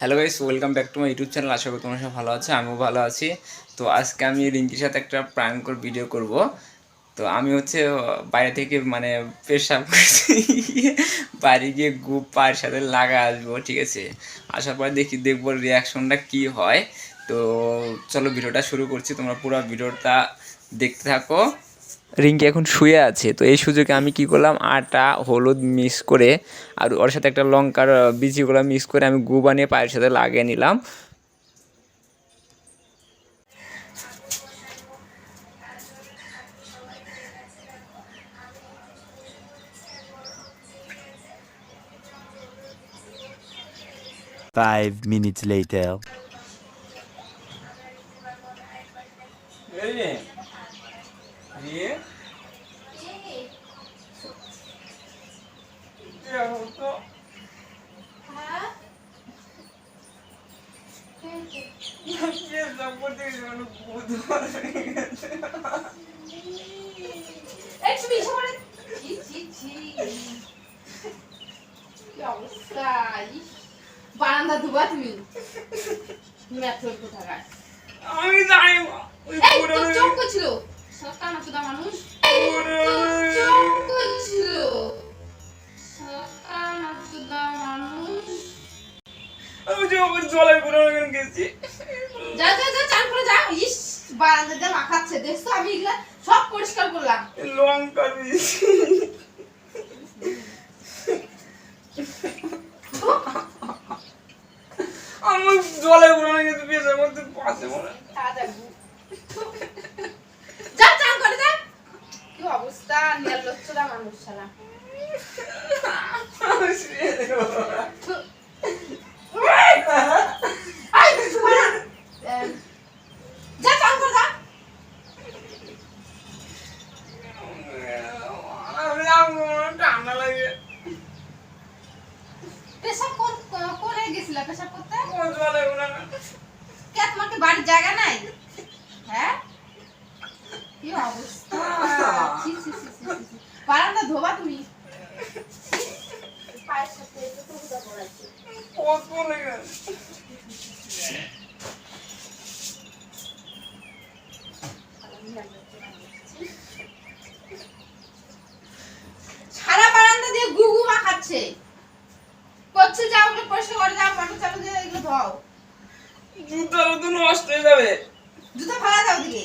Hello guys welcome back to my YouTube channel আশা করি তোমরা সব ভালো আছো, আমিও ভালো আছি। তো আজকে আমি রিঙ্কির সাথে একটা প্রাঙ্কর ভিডিও করব। তো আমি হচ্ছে বাইরে থেকে মানে পেশাব বাড়ি গিয়ে গু পায়ের সাথে লাগা আসব, ঠিক আছে? আসার পরে দেখি, দেখব রিয়াকশনটা কি হয়। তো চলো ভিডিওটা শুরু করছি তোমরা পুরো ভিডিওটা দেখতে থাকো রিঙ্কি এখন শুয়ে আছে তো এই সুযোগে আমি কি করলাম আটা হলুদ মিক্স করে আর ওর সাথে একটা লঙ্কার আহ, বিচিগুলো মিক্স করে আমি গু বানিয়ে পায়ের সাথে লাগিয়ে নিলাম Five minutes later. কি অবস্থা? ইস, বারান্দা ধোবা তুমি আমি জানি এই তোর চোখ মানুষ। আমি যে জলের পুরো গেছি। যা যা যা চান করে যা। ইস বারান্দা মাখাচ্ছে। দেখছ আমি এগুলা সব পরিষ্কার করলাম। লঙ্কা দিয়েছি আমার জলে পুরো গেছে পেশার মধ্যে পাশে মনে হয়। তাজা গু। যা চান করে যা কি অবস্থা নির্লজ্জরা মানুষ শালা আমি শুয়ে দেবো। আই, বাড়া। এম, যা চান করে যা আমি আমার ঠান্ডা লাগে পেশাব কোন- কোন- কোনে গেছিলা পেশাব করতে? আমার জলে পুরো কে তোমার কি বাড়ির জায়গা নাই হ্যাঁ কি অবস্থা ছি, ছি, ছি, ছি, ছি, ছি। বারান্দা ধোবা তুমি ছি। পায়ের সাথে জুতো ফুটো পড়াচ্ছে। লেগে সারা বারান্দা দিয়ে গুগু মাখাচ্ছে। করছে যাও ওগুলো পরিষ্কার করে যাও মোটর চালু দিয়ে এগুলো ধোও জুতার তো নষ্ট হয়ে যাবে। জুতো ফালা দাও দিকে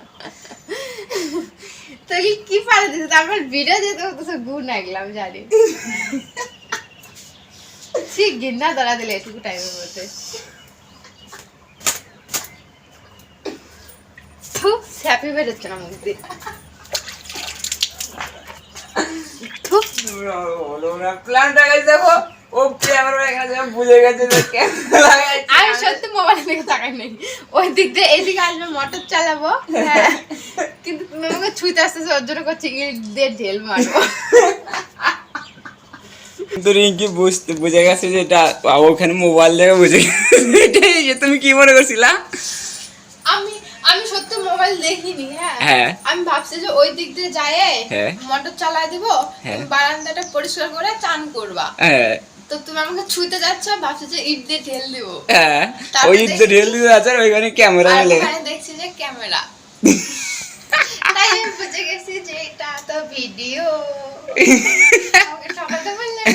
তোকে কি পারে দিতে তারপর ভিডিও দিতে হতো গুণ একলাম জানি ঠিক গিন্না ধরা দিলে এটুকু টাইমের মধ্যে থু স্যাপি বেরোচ্ছে না মুখ দিয়ে থু, প্ল্যানটা গেছে দেখো ও ক্যামেরা এখানে বুঝে গেছে যে ক্যামেরা আমি সত্যি মোবাইল দিকে তাকাই নাই। ওই দিক দিয়ে এদিকে আসবে মোটর চালাবো হ্যাঁ। কিন্তু তুমি আমাকে ছুঁতে আসতেছে ওর করছে ইট দিয়ে ঢেল মারবো। কিন্তু রিঙ্কি বুঝতে বুঝে গেছে যে এটা ওখানে মোবাইল দেখে বুঝে গেছে। তুমি কি মনে করছিলা? আমি আমি সত্যি মোবাইল দেখিনি হ্যাঁ। হ্যাঁ। আমি ভাবছি যে ওই দিক দিয়ে যায় হ্যাঁ। মোটর চালাই দিব হ্যাঁ। বারান্দাটা পরিষ্কার করে চান করবা। হ্যাঁ। তো তুমি আমাকে ছুঁতে যাচ্ছ ভাবছ যে ইট দিয়ে ঢেল দিব। হ্যাঁ ওই ইট দিয়ে ঢেল দিতে আছে আর ওইখানে ক্যামেরা মেলে। ওখানে দেখছি যে ক্যামেরা। তাই আমি বুঝে গেছি যে এটা তো ভিডিও। সবাই তো বললেন।